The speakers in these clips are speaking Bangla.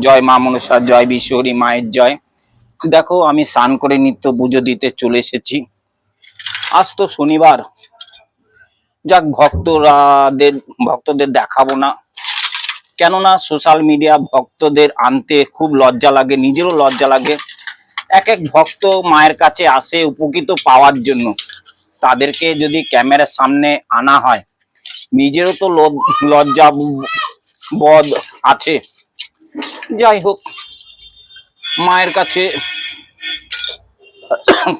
জয় মা মনসা, জয় বিশ্বরী মায়ের জয়। দেখো, আমি স্নান করে নিত্য পুজো দিতে চলে এসেছি। আজ তো শনিবার। যাক, ভক্তরাদের, ভক্তদের দেখাবো না। কেননা সোশ্যাল মিডিয়া ভক্তদের আনতে খুব লজ্জা লাগে, নিজেরও লজ্জা লাগে। এক এক ভক্ত মায়ের কাছে আসে উপকৃত পাওয়ার জন্য। তাদেরকে যদি ক্যামেরার সামনে আনা হয়, নিজেরও তো লজ- লজ্জা ব- বদ আছে। যাই হোক, মায়ের কাছে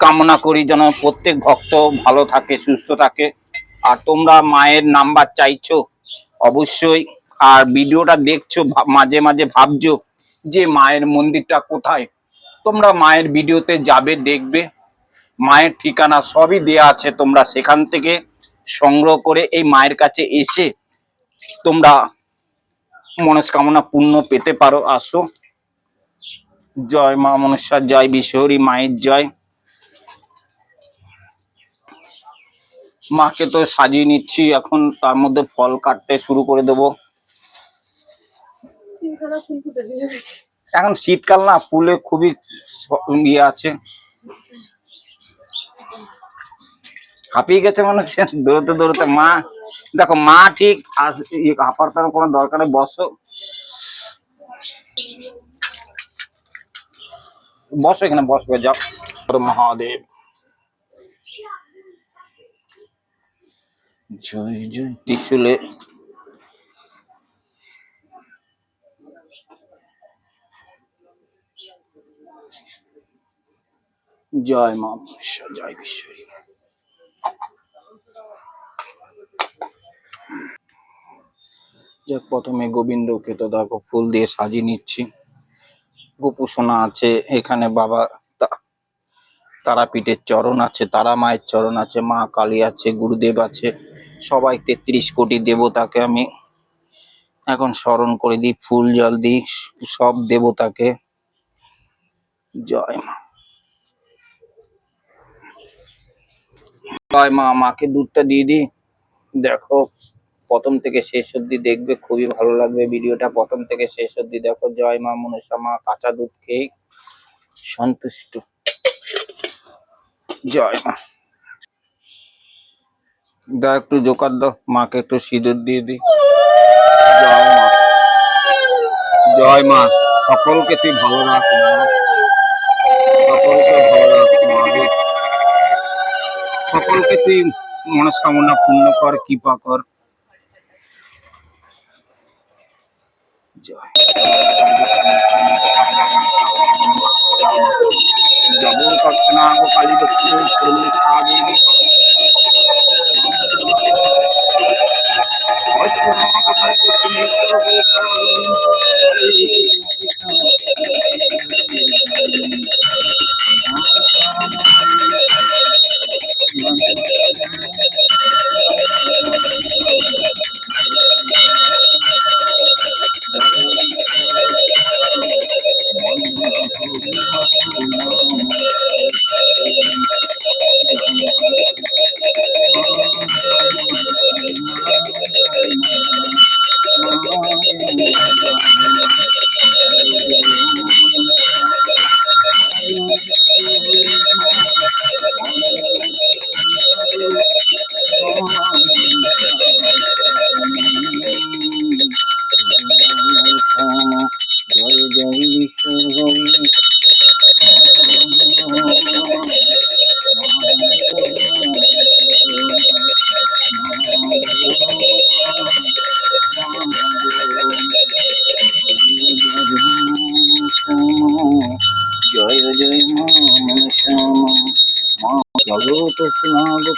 কামনা করি যেন প্রত্যেক ভক্ত ভালো থাকে, সুস্থ থাকে। আর তোমরা মায়ের নাম্বার চাইছো, অবশ্যই। আর ভিডিওটা দেখছ মাঝে মাঝে ভাবছ যে মায়ের মন্দিরটা কোথায়? তোমরা মায়ের ভিডিওতে যাবে, দেখবে। মায়ের ঠিকানা সবই দেয়া আছে তোমরা সেখান থেকে সংগ্রহ করে এই মায়ের কাছে এসে তোমরা মনস্কামনা পূর্ণ পেতে পারো আসো। জয় মা মনসা জয় বিশ্বরী মায়ের জয়। মাকে তো সাজিয়ে নিচ্ছি এখন তার মধ্যে ফল কাটতে শুরু করে দেবো। এখন শীতকাল না ফুলে খুবই ইয়ে আছে। হাঁপিয়ে গেছে মনে হচ্ছে দৌড়তে দৌড়তে মা। দেখো মা ঠিক ইয়ে হাঁপার তার কোনো দরকার বসো। বসো এখানে বসবে যাও। মহাদেব। জয় জয় ত্রিশুলে। জয় মা মনসা, জয় বিশ্বরী যাক, প্রথমে গোবিন্দকে তো দেখো ফুল দিয়ে সাজিয়ে নিচ্ছি। গোপুসোনা আছে, এখানে বাবা তারাপীঠের চরণ আছে, তারা মায়ের চরণ আছে, মা কালী আছে, গুরুদেব আছে। সবাই তেত্রিশ কোটি দেবতাকে আমি এখন স্মরণ করে দিই, ফুল, জল দিই, সব দেবতাকে। জয় মা। জয় মা, মাকে দুধটা দিয়ে দিই। দেখো প্রথম থেকে শেষ অবধি দেখবে, খুবই ভালো লাগবে ভিডিওটা। প্রথম থেকে শেষ অবধি দেখো। জয় মা মনসা মা কাঁচা দুধ খেয়ে সন্তুষ্ট। জয় মা। দা, একটু জোকার দাও। মাকে একটু সিঁদুর দিয়ে দিই। জয় মা। জয় মা। সকলকে তুই ভালো রাখ, মা। রাখ, মা সকলকে তুই মনস্কামনা পূর্ণ কর, কৃপা কর। জয় জবর কক্ষনা গো কালী দক্ষিণ করুণে খাগে জয়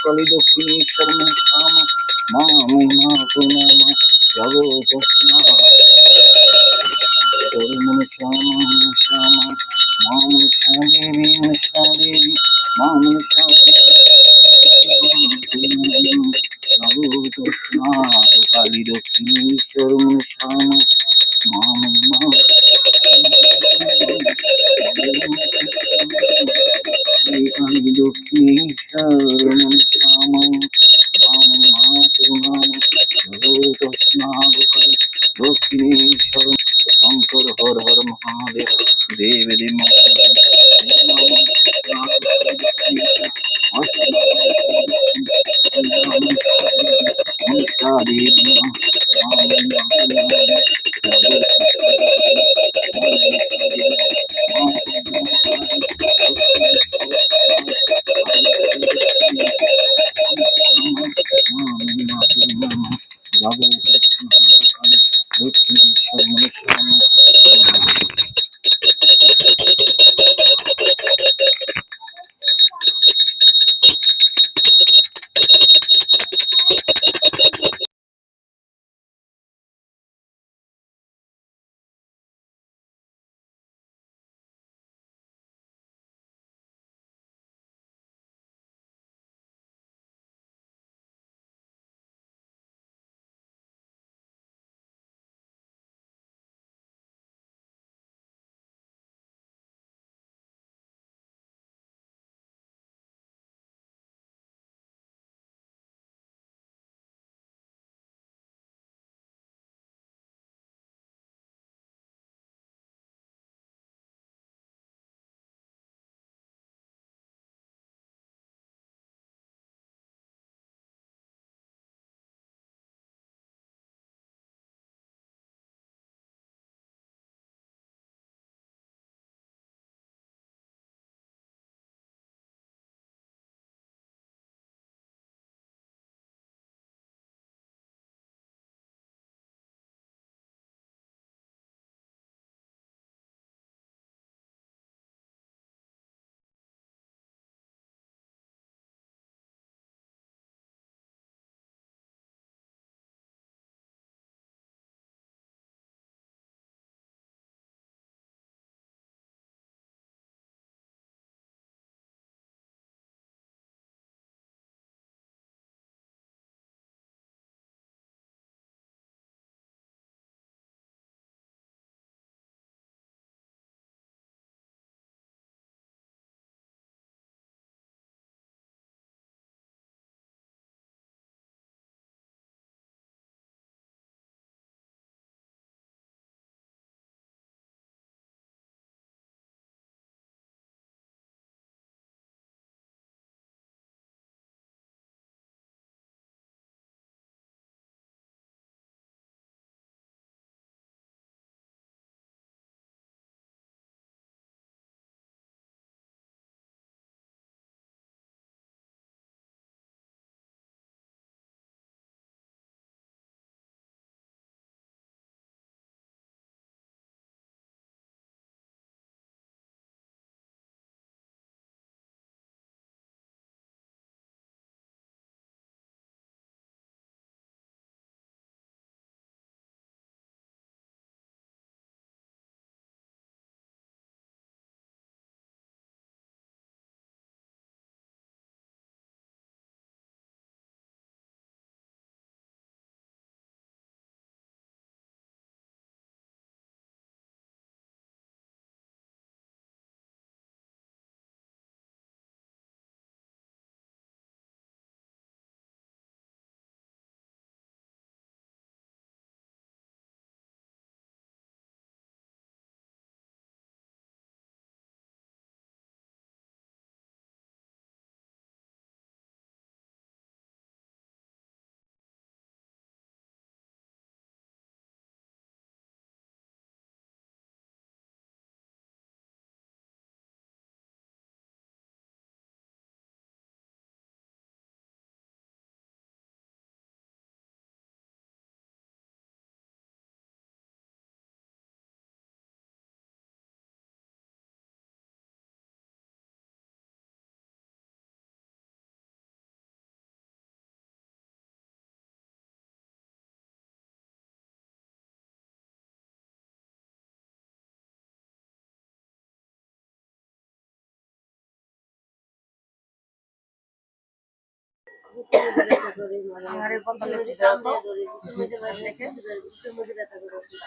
স্নাগ কালী দক্ষিণেশ্বর শ্যাম মা মা করুণা মা জগত স্নাগ মনসা মনসা মা মনসা দেবী মনসা দেবী মা शंकर हर हर महादेव देव देव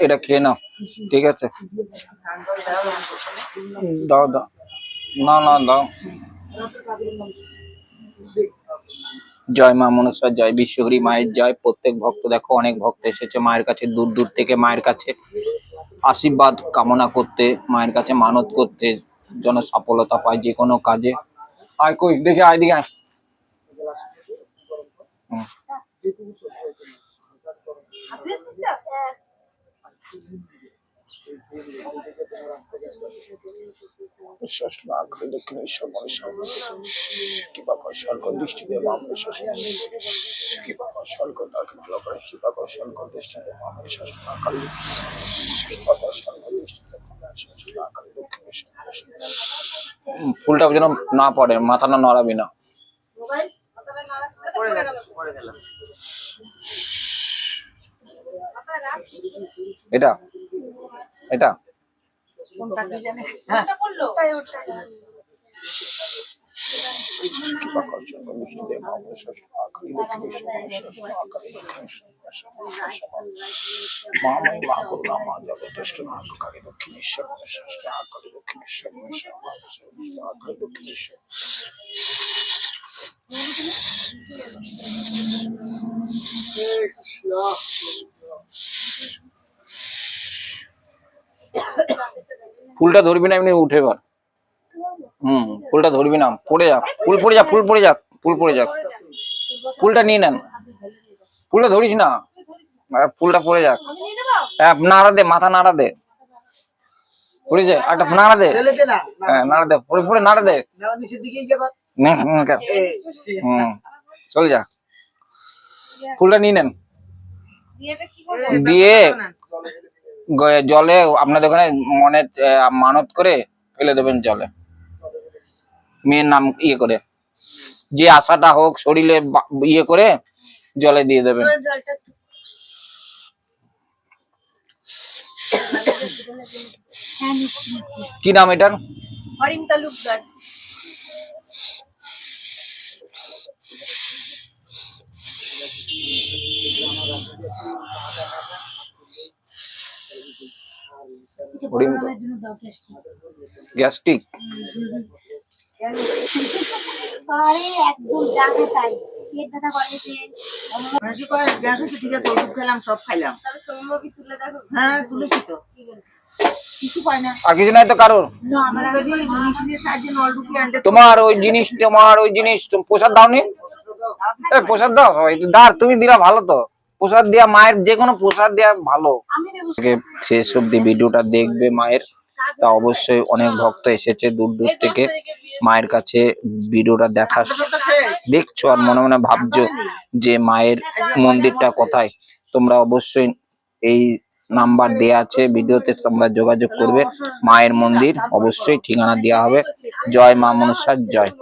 এটা খেয়ে নাও ঠিক আছে? দাও দাও। না না দাও। জয় মা মনসা জয় বিশ্বহরি মায়ের জয়। প্রত্যেক ভক্ত দেখো অনেক ভক্ত এসেছে মায়ের কাছে দূর দূর থেকে মায়ের কাছে। আশীর্বাদ কামনা করতে মায়ের কাছে মানত করতে যেন সফলতা পায় যে কোনো কাজে। আয় কই দেখে আয় দিকে আয়। বিশ্বাস না করে দক্ষিণেশ্বর মনসা কৃপা দৃষ্টি দেব আমরা শাসন কৃপা কর স্বর্গ দক্ষিণ করে কৃপা কর দৃষ্টি কৃপা কর স্বর্গ দৃষ্টি দেব আকাল দক্ষিণেশ্বর ফুলটা যেন না পড়ে, মাথা না নড়াবি না। পড়ে গেল পড়ে গেল এটা এটা কোনটা কি জানে হ্যাঁ দক্ষিণেশ্বর দক্ষিণেশ্বর করুণা মা ফুলটা ধরবি না এমনি উঠে এবার। হুম ফুলটা ধরবি না। পড়ে যাক ফুল পড়ে যাক ফুল পড়ে যাক ফুল পড়ে যাক। ফুলটা নিয়ে নেন। ফুলটা ধরিস না। ফুলটা পড়ে যাক। হ্যাঁ নাড়া দে মাথা নাড়া দে। পড়েছে একটা নাড়া দে। হ্যাঁ নাড়া দে পড়ে পড়ে নাড়া দে। নিচের দিকে চল যা। ফুলটা নিয়ে নেন। দিয়ে জলে আপনাদের ওখানে মনে মানত করে ফেলে দেবেন জলে। মেয়ের নাম ইয়ে করে। যে আশাটা হোক শরীরে বা- ইয়ে করে জলে দিয়ে দেবেন। কি নাম এটার? হরিণ তালুকদার। গ্যাস্ট্রিক আরে একদম জানে তাই পেট ব্যথা ঠিক আছে ওষুধ খেলাম সব খাইলাম তাহলে সৌম্যকে তুলে দেখো হ্যাঁ তুলেছি তো। কি বলছে? কিছু না। আর কিছু নাই তো কারোর? না তোমার ওই জিনিস তোমার ওই জিনিস প্রসাদ দাওনি? এ, প্রসাদ দাও সবাই দাঁড় তুমি দিলা ভালো তো। প্রসাদ দেওয়া মায়ের যে কোনো প্রসাদ দেওয়া ভালো। শেষ অব্দি ভিডিওটা দেখবে মায়ের। তা অবশ্যই অনেক ভক্ত এসেছে দূর দূর থেকে। মায়ের কাছে ভিডিওটা দেখা দেখছ আর মনে মনে ভাবছ যে মায়ের মন্দিরটা কোথায়? তোমরা অবশ্যই এই নাম্বার দেয়া আছে, ভিডিওতে তোমরা যোগাযোগ করবে। মায়ের মন্দির অবশ্যই ঠিকানা দেওয়া হবে। জয় মা মনসার, জয়।